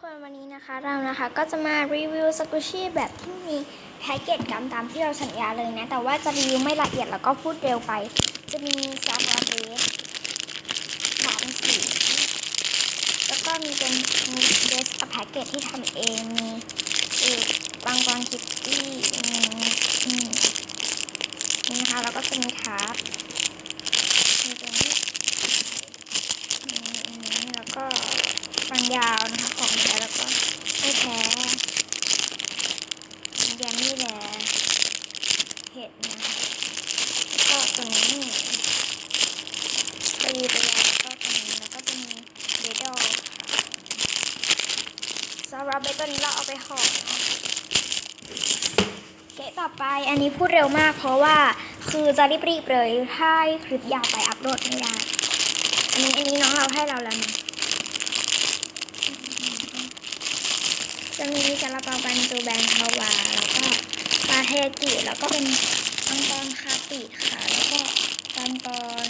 คนวันนี้นะคะเรานะคะก็จะมารีวิวสกุชี่แบบที่มีแพ็กเกจกำตามที่เราสัญญาเลยนะ แต่ว่าจะรีวิวไม่ละเอียดแล้วก็พูดเร็วไป จะมีซอฟต์แวร์เบสสามสีแล้วก็มีเป็นเดสกับแพ็กเกจที่ทำเอง มีเอกบางกรคิตตี้นี่นะคะแล้วก็จะมีทาร์ปมีตัวนี้ มีอันนี้แล้วก็ฟันยาวนะคะของแท้แล้วก็ไม่แท้ แยมนี่แหละเห็ดนะคะก็ตรงนี้ไปดีไปแล้วก็ตรงนี้แล้วก็จะมีเบดอลสำหรับเบตัวนี้เราเอาไปห่อเกะต่อไปอันนี้พูดเร็วมาก เพราะว่าคือจะรีบๆเลยถ้าคลิปยาวไปอัพโหลดไม่ได้อันนี้อันนี้น้องเราให้เราแล้วนะ จะมีซาลาเปาบันตูแบนคาวา แล้วก็ปลาเทกิแล้วก็เป็นปังปอนคาปิค่ะ แล้วก็ปังปอน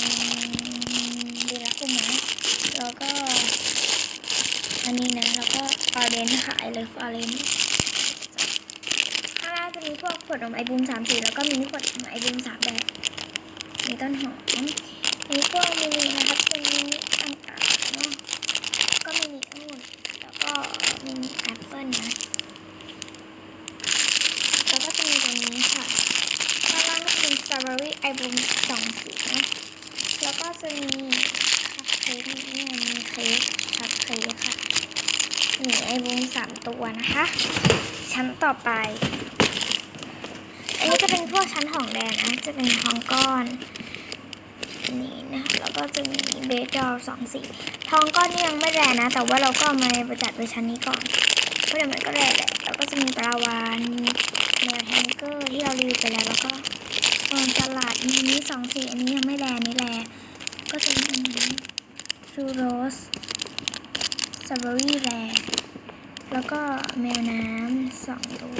เดลักคุมะแล้วก็ อันนี้นะ แล้วก็ออเรนค่ะไอเลฟออเรนจ์ข้างล่างจะมีพวกขวดนมไอบูมสามสีแล้วก็มินิขวดนมไอบูมสามแบบมีต้นหอมมีพวกมินินะคะเป็นมินิต่างๆเนาะก็มินิองุ่นแล้วก็ มินิแอปเปิ้ลนะแล้วก็จะมีตัวนี้ค่ะข้างล่างก็เป็นสตรอเบอรี่ไอบูมสองสีนะแล้วก็จะมีคัพเค้กนี่มีเค้กคัพเค้กค่ะมีไอบูมสามตัวนะคะ ชั้นต่อไปอันนี้จะเป็นพวกชั้นของแดงนะ จะเป็นทองก้อน นี้นะแล้วก็จะมีเบสดอลสองสีทองก้อนนี่ยังไม่แรนะ แต่ว่าเราก็มาประจัดไว้ชั้นนี้ก่อนเพราะเดี๋ยวมันก็แรแหละแล้วก็จะมีปลาวานมีแมวแทงเกอร์ที่เรารีวิวไปแล้วแล้วก็ฟองสลัดมีนี้สองสีอันนี้ยังไม่แรนี่แรก็จะมีอันนี้ชูโรสสตรอเบอรี่แรแล้วก็แมวน้ำสองตัว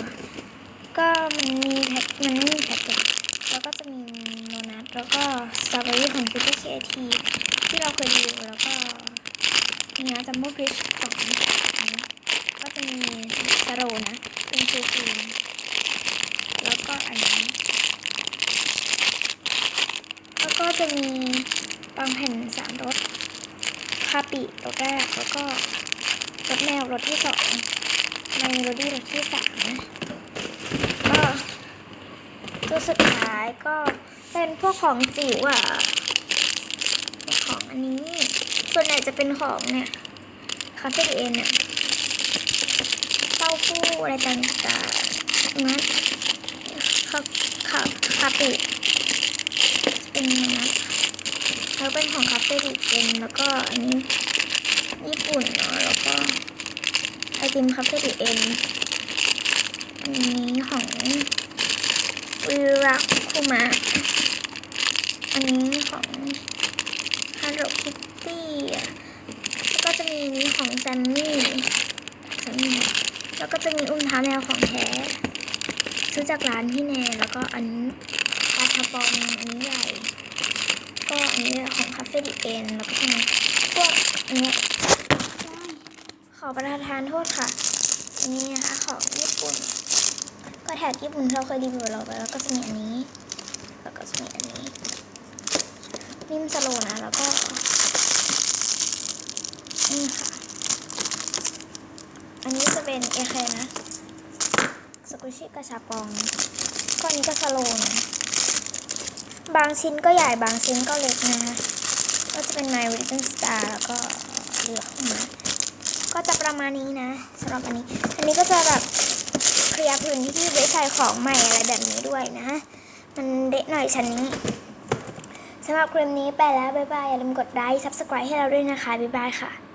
ก็มันมีแพ็คมันไม่มีแพ็กเกจแล้วก็จะมี แล้วก็สตรอเบอรี่ของฟิวเจอร์เคทีที่เราเคยรีวิวแล้วก็นี่นะจัมโบ้ฟิชของอันนี้ก็จะมีสโรนะ เป็นซูครีมแล้วก็อันนี้แล้วก็จะมีบางแผ่นสามรสคาปิรสแรกแล้วก็รสแมวรสที่สองไมโลดี้รสที่สามก็ตัวสุดท้ายก็เป็น พวกของจิ๋วอะ ของอันนี้ ส่วนใหญ่จะเป็นของเนี่ยคาเฟ่ดีเอ็นเนี่ยเต้าหู้อะไรต่างๆนะคาคาคาปิเป็นนะแล้วเป็นของคาเฟ่ดีเอ็นแล้วก็อันนี้ญี่ปุ่นเนาะแล้วก็ไอติมคาเฟ่ดีเอ็นอันนี้ของวิรักคุมะ อันนี้ของ Hello Kitty แล้วก็จะมีนี้ของแซมมี่แซมมี่แล้วก็จะมีอุ้มเท้าแมวของแท้ซื้อจากร้านที่แนแล้วก็อันนี้ปลาทะปองอันนี้ใหญ่ ก็อันนี้ของคาเฟ่ดิเอ็นแล้วก็จะมีพวกอันเนี้ยขอประทานโทษค่ะอันนี้นะคะของญี่ปุ่น ก็แท็กญี่ปุ่นเราเคยรีวิวเราไปแล้วก็จะมีอันนี้ แล้วก็จะมีอันนี้ นิ่มสโลนะ แล้วก็ นี่ค่ะ อันนี้จะเป็นเอเคนะ สกุชิกระชาปองก็อันนี้ก็สโลนะบางชิ้นก็ใหญ่บางชิ้นก็เล็กนะคะก็จะเป็น My Written Star แล้วก็เลือกมา ก็จะประมาณนี้นะสำหรับอันนี้ อันนี้ก็จะแบบเคลียร์พื้นที่ไว้ใส่ของใหม่อะไรแบบนี้ด้วยนะ มันเด็ดหน่อยชั้นนี้ สำหรับคลิปนี้ไปแล้ว บ๊ายบาย อย่าลืมกดไลค์ subscribe ให้เราด้วยนะคะ บ๊ายบายค่ะ